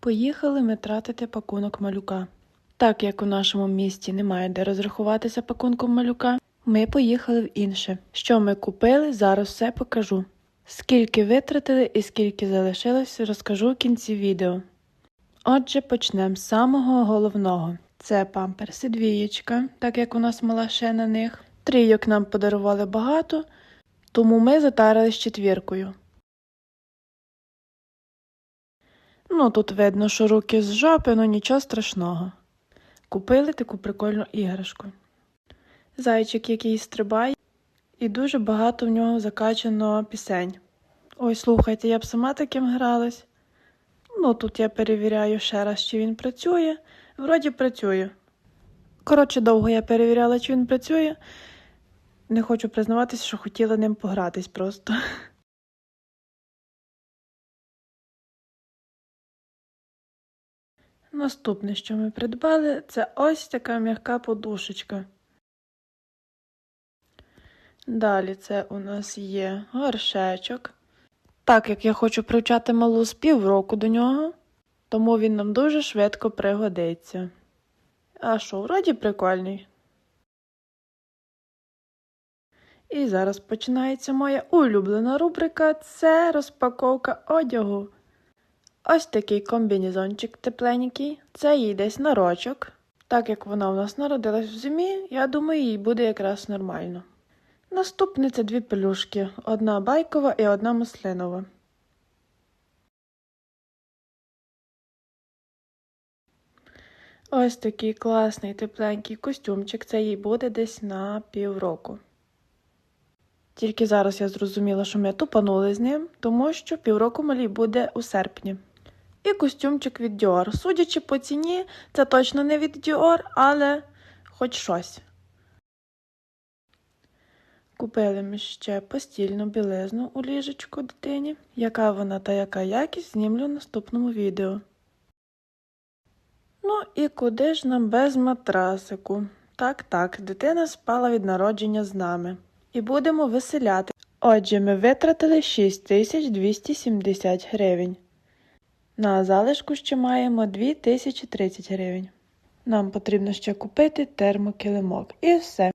Поїхали ми тратити пакунок малюка. Так як у нашому місті немає де розрахуватися пакунком малюка, ми поїхали в інше. Що ми купили, зараз все покажу. Скільки витратили і скільки залишилось, розкажу в кінці відео. Отже, почнемо з самого головного. Це памперси двієчка, так як у нас мала ще на них. Трійок нам подарували багато, тому ми затарились четвіркою. Ну, тут видно, що руки з жопи, ну нічого страшного. Купили таку прикольну іграшку. Зайчик, який стрибає, і дуже багато в нього закачано пісень. Ой, слухайте, я б сама таким гралась. Ну, тут я перевіряю ще раз, чи він працює. Вроді працює. Коротше, довго я перевіряла, чи він працює. Не хочу признаватися, що хотіла ним погратись просто. Наступне, що ми придбали, це ось така м'яка подушечка. Далі це у нас є горшечок. Так як я хочу привчати малу з півроку до нього, тому він нам дуже швидко пригодиться. А що, вроді прикольний. І зараз починається моя улюблена рубрика це розпаковка одягу. Ось такий комбінезончик тепленький. Це їй десь на рочок. Так як вона у нас народилась в зимі, я думаю, їй буде якраз нормально. Наступне це дві пелюшки: одна байкова і одна муслинова. Ось такий класний тепленький костюмчик. Це їй буде десь на півроку. Тільки зараз я зрозуміла, що ми тупанули з ним, тому що півроку малій буде у серпні. І костюмчик від Dior. Судячи по ціні, це точно не від Dior, але хоч щось. Купили ми ще постільну білизну у ліжечку дитині. Яка вона та яка якість, знімлю в наступному відео. Ну і куди ж нам без матрасику? Так, так, дитина спала від народження з нами. І будемо виселяти. Отже, ми витратили 6270 гривень. На залишку ще маємо 2030 гривень. Нам потрібно ще купити термокилимок. І все.